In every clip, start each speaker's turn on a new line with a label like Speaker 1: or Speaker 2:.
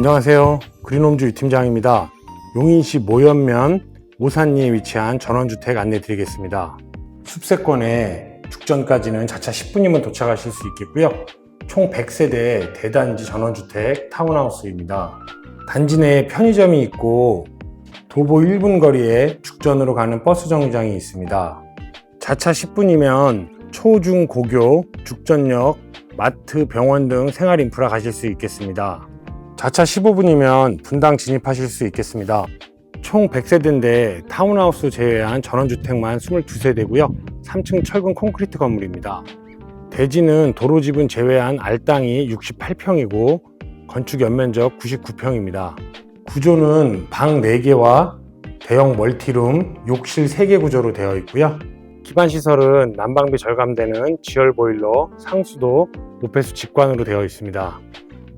Speaker 1: 안녕하세요. 그린홈주 팀장입니다. 용인시 모연면 오산리에 위치한 전원주택 안내 드리겠습니다. 숲세권에 죽전까지는 자차 10분이면 도착하실 수 있겠고요. 총 100세대 대단지 전원주택 타운하우스입니다. 단지 내에 편의점이 있고 도보 1분 거리에 죽전으로 가는 버스 정류장이 있습니다. 자차 10분이면 초, 중, 고교, 죽전역, 마트, 병원 등 생활 인프라 가실 수 있겠습니다. 자차 15분이면 분당 진입하실 수 있겠습니다. 총 100세대인데 타운하우스 제외한 전원주택만 22세대고요. 3층 철근 콘크리트 건물입니다. 대지는 도로집은 제외한 알땅이 68평이고 건축 연면적 99평입니다. 구조는 방 4개와 대형 멀티룸, 욕실 3개 구조로 되어 있고요. 기반 시설은 난방비 절감되는 지열 보일러, 상수도, 노폐수 직관으로 되어 있습니다.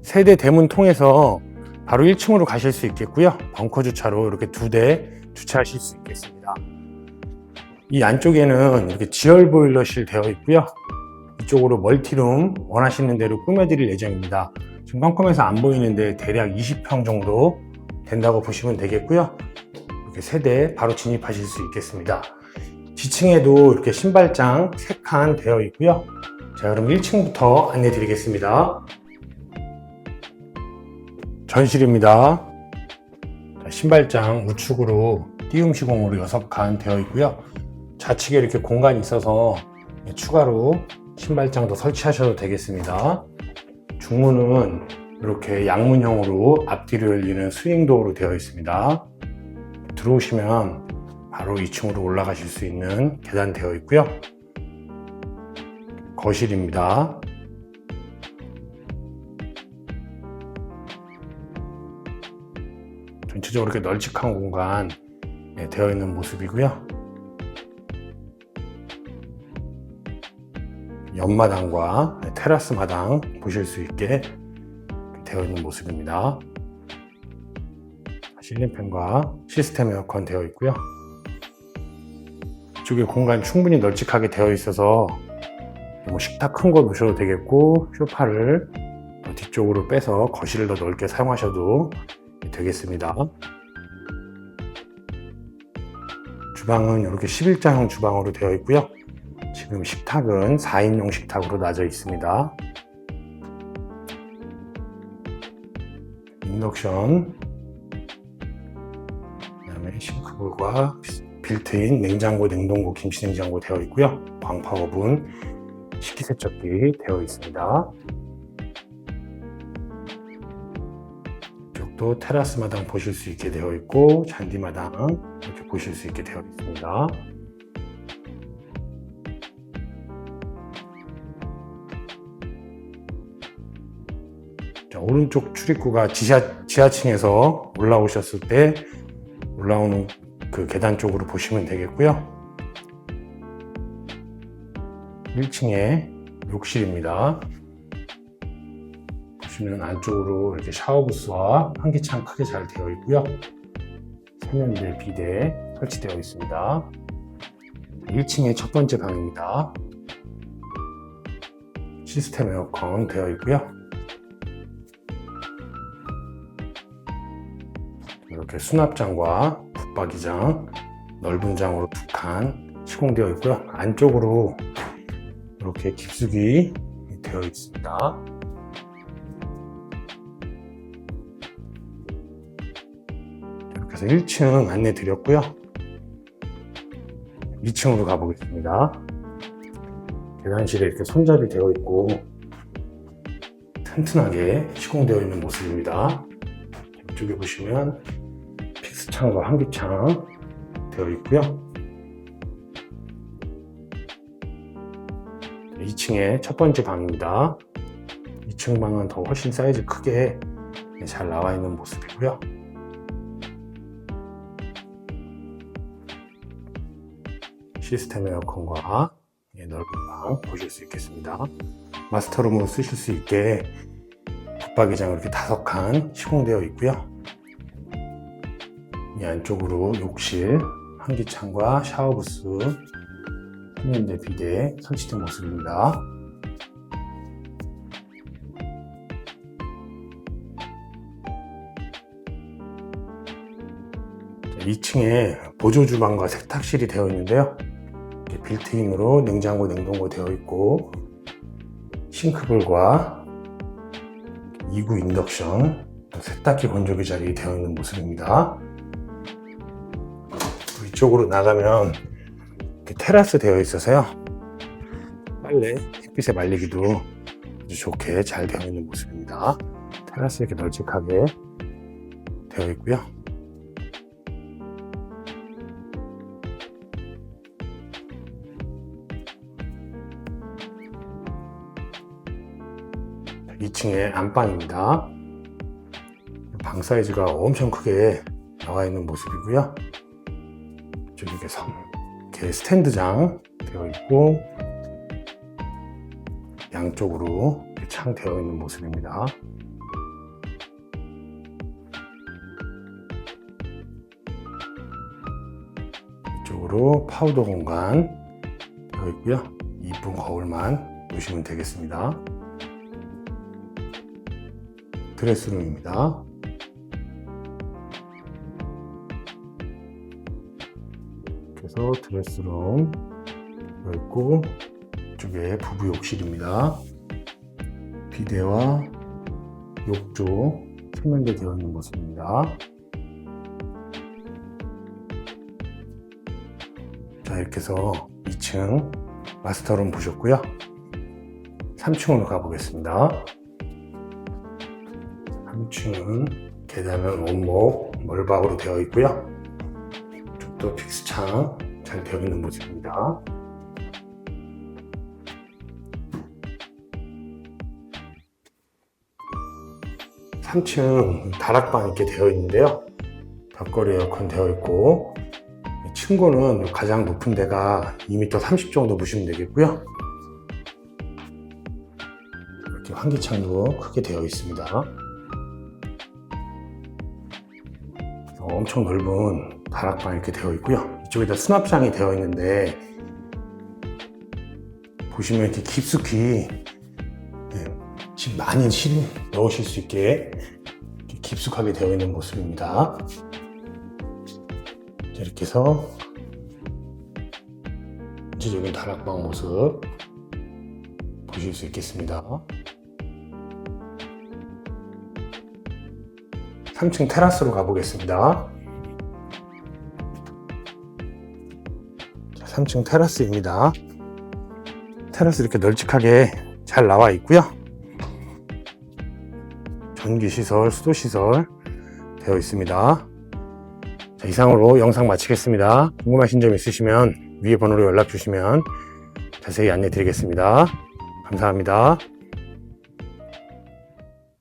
Speaker 1: 세대 대문 통해서 바로 1층으로 가실 수 있겠고요. 벙커 주차로 이렇게 두 대 주차하실 수 있겠습니다. 이 안쪽에는 이렇게 지열 보일러실 되어 있고요. 이쪽으로 멀티룸 원하시는 대로 꾸며드릴 예정입니다. 지금 컴컴에서 안 보이는데 대략 20평 정도 된다고 보시면 되겠고요. 이렇게 세대 바로 진입하실 수 있겠습니다. 지층에도 이렇게 신발장 3칸 되어 있고요. 자, 그럼 1층부터 안내 드리겠습니다. 전실입니다. 자, 신발장 우측으로 띄움 시공으로 6칸 되어 있고요. 좌측에 이렇게 공간이 있어서 추가로 신발장도 설치하셔도 되겠습니다. 중문은 이렇게 양문형으로 앞뒤로 열리는 스윙도어로 되어 있습니다. 들어오시면 바로 2층으로 올라가실 수 있는 계단 되어 있고요. 거실입니다. 전체적으로 이렇게 널찍한 공간 네, 되어 있는 모습이고요. 옆마당과 테라스 마당 보실 수 있게 되어 있는 모습입니다. 실린팬과 시스템 에어컨 되어 있고요. 이쪽에 공간 충분히 널찍하게 되어 있어서 뭐 식탁 큰 거 놓으셔도 되겠고 쇼파를 뒤쪽으로 빼서 거실을 더 넓게 사용하셔도 되겠습니다. 주방은 이렇게 11자형 주방으로 되어 있고요. 지금 식탁은 4인용 식탁으로 놔져 있습니다. 인덕션, 그다음에 싱크볼과 빌트인 냉장고, 냉동고, 김치냉장고 되어 있고요. 광파오븐, 식기세척기 되어 있습니다. 이쪽도 테라스 마당 보실 수 있게 되어 있고 잔디 마당 이렇게 보실 수 있게 되어 있습니다. 자, 오른쪽 출입구가 지하, 지하층에서 올라오셨을 때 올라오는 그 계단 쪽으로 보시면 되겠고요. 1층에 욕실입니다. 보시면 안쪽으로 이렇게 샤워부스와 환기창 크게 잘 되어 있고요. 세면대, 비대 설치되어 있습니다. 1층의 첫 번째 방입니다. 시스템 에어컨 되어 있고요. 이렇게 수납장과 붙박이장, 넓은 장으로 두 칸 시공되어 있고요. 안쪽으로 이렇게 깊숙이 되어 있습니다. 해서 1층 안내 드렸고요. 2층으로 가보겠습니다. 계단실에 이렇게 손잡이 되어 있고 튼튼하게 시공되어 있는 모습입니다. 이쪽에 보시면 픽스창과 환기창 되어 있고요. 2층의 첫 번째 방입니다. 2층 방은 더 훨씬 사이즈 크게 잘 나와 있는 모습이고요. 시스템 에어컨과 예, 넓은 방 보실 수 있겠습니다. 마스터룸으로 쓰실 수 있게 붙박이장 이렇게 다섯 칸 시공되어 있고요. 이 안쪽으로 욕실, 환기창과 샤워부스, 세면대 비대 설치된 모습입니다. 2층에 보조 주방과 세탁실이 되어 있는데요. 빌트인으로 냉장고, 냉동고 되어 있고 싱크볼과 2구 인덕션, 또 세탁기 건조기 자리 되어 있는 모습입니다. 또 이쪽으로 나가면 이렇게 테라스 되어 있어서요. 빨래, 햇빛에 말리기도 아주 좋게 잘 되어 있는 모습입니다. 테라스 이렇게 널찍하게 되어 있고요. 2층에 안방입니다. 방 사이즈가 엄청 크게 나와 있는 모습이고요. 좀 이렇게 섬, 이렇게 스탠드장 되어 있고 양쪽으로 창 되어 있는 모습입니다. 이쪽으로 파우더 공간 되어 있고요. 이쁜 거울만 보시면 되겠습니다. 드레스룸입니다. 그래서 드레스룸 있고 이쪽에 부부 욕실입니다. 비데와 욕조 세면대 되어 있는 모습입니다. 자 이렇게 해서 2층 마스터룸 보셨고요. 3층으로 가보겠습니다. 3층은 계단은 원목 멀박으로 되어 있고요. 또 픽스창 잘 되어 있는 모습입니다. 삼층 다락방 이렇게 되어 있는데요. 벽걸이 에어컨 되어 있고 층고는 가장 높은 데가 2m 30 정도 보시면 되겠고요. 이렇게 환기창도 크게 되어 있습니다. 엄청 넓은 다락방 이렇게 되어 있고요. 이쪽에다 수납장이 되어 있는데 보시면 이렇게 깊숙이 네, 집 많이 실 넣으실 수 있게 깊숙하게 되어 있는 모습입니다. 자, 이렇게 해서 전체적인 다락방 모습 보실 수 있겠습니다. 3층 테라스로 가보겠습니다. 3층 테라스입니다. 테라스 이렇게 널찍하게 잘 나와 있고요. 전기 시설, 수도 시설 되어 있습니다. 자, 이상으로 영상 마치겠습니다. 궁금하신 점 있으시면 위에 번호로 연락 주시면 자세히 안내 드리겠습니다. 감사합니다.